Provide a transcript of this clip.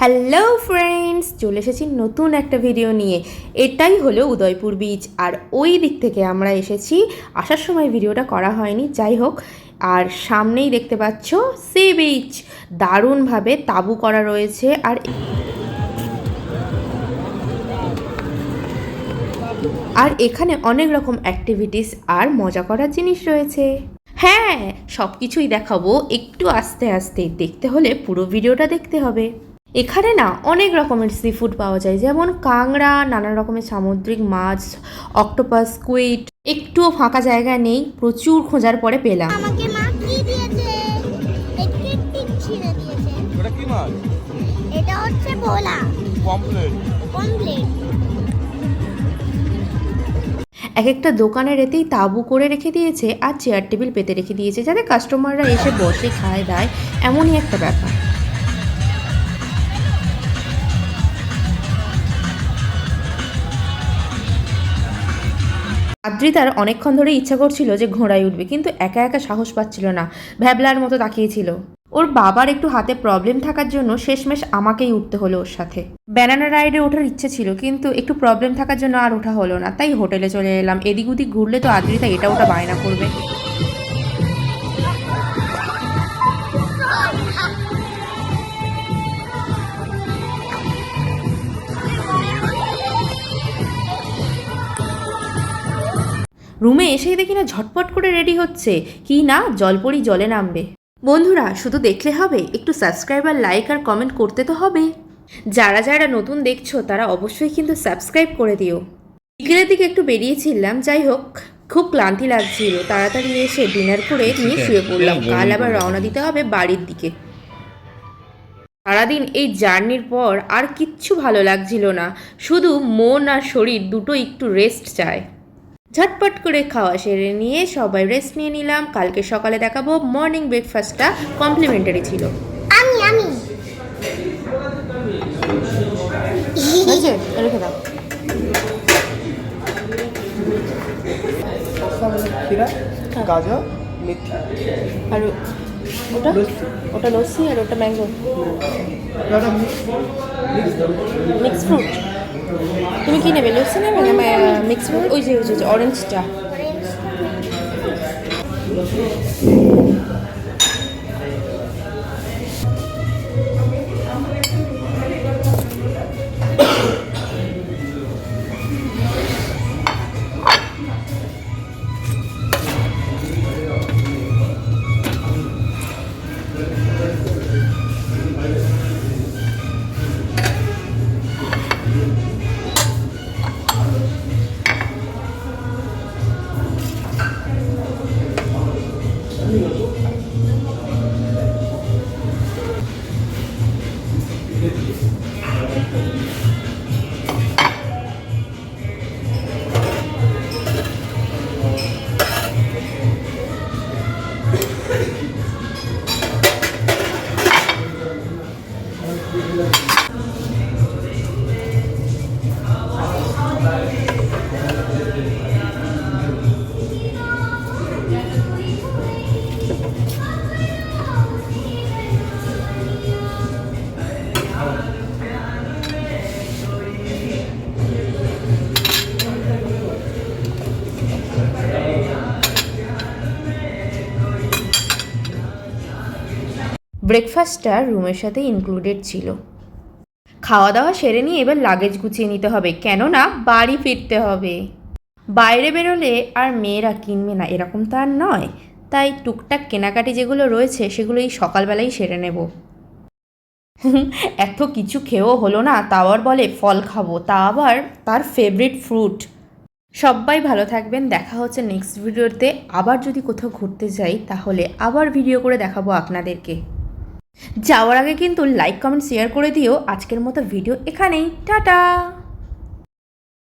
Hello friends চলে এসেছি নতুন একটা ভিডিও নিয়ে। এটাই হলো উদয়পুর বিচ আর ওই দিক থেকে আমরা এসেছি। আসার সময় ভিডিওটা করা হয়নি, যাই হোক। আর সামনেই দেখতে পাচ্ছ সি বিচ দারুণভাবে তাবু করা রয়েছে। আর আর এখানে অনেক রকম অ্যাক্টিভিটিস আর মজা করার জিনিস রয়েছে। হ্যাঁ সব কিছুই দেখাবো। একটু আস্তে আস্তে দেখতে হলে পুরো ভিডিওটা দেখতে হবে। এখানে না অনেক রকমের সি ফুড পাওয়া যায়। যেমন কাংড়া নানা রকমের সামুদ্রিক মাছ অক্টোপাস স্কুইড একটুও ফাঁকা জায়গা নেই প্রচুর খোঁজার পরে পেলাম। আমাকে মা কি দিয়েছে? ছিঁড়ে দিয়েছে। ওটা কি মাছ? এটা হচ্ছে ভোলা। পমপ্লেট কমপ্লিট এক একটা দোকানের এতেই তাঁবু করে রেখে দিয়েছে আর চেয়ার টেবিল পেতে রেখে দিয়েছে যাতে কাস্টমাররা এসে বসে খায় দায় এমনই একটা ব্যাপার। আদ্রিতার অনেকক্ষণ ধরে ইচ্ছা করছিল যে ঘোড়ায় উঠবে, কিন্তু একা একা সাহস পাচ্ছিল না, ভ্যাবলার মতো তাকিয়েছিল। ওর বাবার একটু হাতে প্রবলেম থাকার জন্য শেষমেশ আমাকেই উঠতে হলো ওর সাথে। ব্যানানা রাইডে ওঠার ইচ্ছে ছিল, কিন্তু একটু প্রবলেম থাকার জন্য আর ওঠা হলো না, তাই হোটেলে চলে এলাম। এদিক ওদিক ঘুরলে তো আদ্রিতা এটা ওটা বায়না করবে। রুমে এসেই দেখি না ঝটপট করে রেডি হচ্ছে। কি না জলপরি জলে নামবে। বন্ধুরা শুধু দেখলে হবে একটু সাবস্ক্রাইব আর লাইক আর কমেন্ট করতে তো হবে। যারা যারা নতুন দেখছ তারা অবশ্যই কিন্তু সাবস্ক্রাইব করে দিও। বিকেলের দিকে একটু বেরিয়েছিলাম যাই হোক খুব ক্লান্তি লাগছিল। তাড়াতাড়ি এসে ডিনার করে নিয়ে শুয়ে পড়লাম। কাল আবার রওনা দিতে হবে বাড়ির দিকে। সারাদিন এই জার্নির পর আর কিচ্ছু ভালো লাগছিল না। শুধু মন আর শরীর দুটো একটু রেস্ট চায়। ঝটপট করে খাওয়া সেরে নিয়ে সবাই রেস্ট নিয়ে নিলাম। কালকে সকালে দেখাবো মর্নিং ব্রেকফাস্টটা কমপ্লিমেন্টারি ছিল। আমি আমি। রেখে দাও। গাজর আর ওটা? লস্যি। ওটা লস্যি আর ওটা ম্যাঙ্গো মিক্স ফ্রুট তুমি কি নেবে লস্যি নেবে না মিক্স ওই যে ওই যে অরেঞ্জটা ব্রেকফাস্টটা রুমের সাথে ইনক্লুডেড ছিল। খাওয়া দাওয়া সেরে নিয়ে এবার লাগেজ গুছিয়ে নিতে হবে, কেননা বাড়ি ফিরতে হবে। বাইরে বেরোলে আর মেয়েরা কিনবে না, এরকম তো আর নয়। তাই টুকটাক কেনাকাটি যেগুলো রয়েছে সেগুলো এই সকালবেলাই সেরে নেব। এত কিছু খেয়েও হলো না, তাও আর বলে ফল খাব, তা আবার তার ফেভারিট ফ্রুট সবাই ভালো থাকবেন, দেখা হচ্ছে নেক্সট ভিডিওতে আবার যদি কোথাও ঘুরতে যাই, তাহলে আবার ভিডিও করে দেখাবো আপনাদেরকে। যাওয়ার আগে কিন্তু লাইক কমেন্ট শেয়ার করে দিও। আজকের মতো ভিডিও এখানেই। টাটা!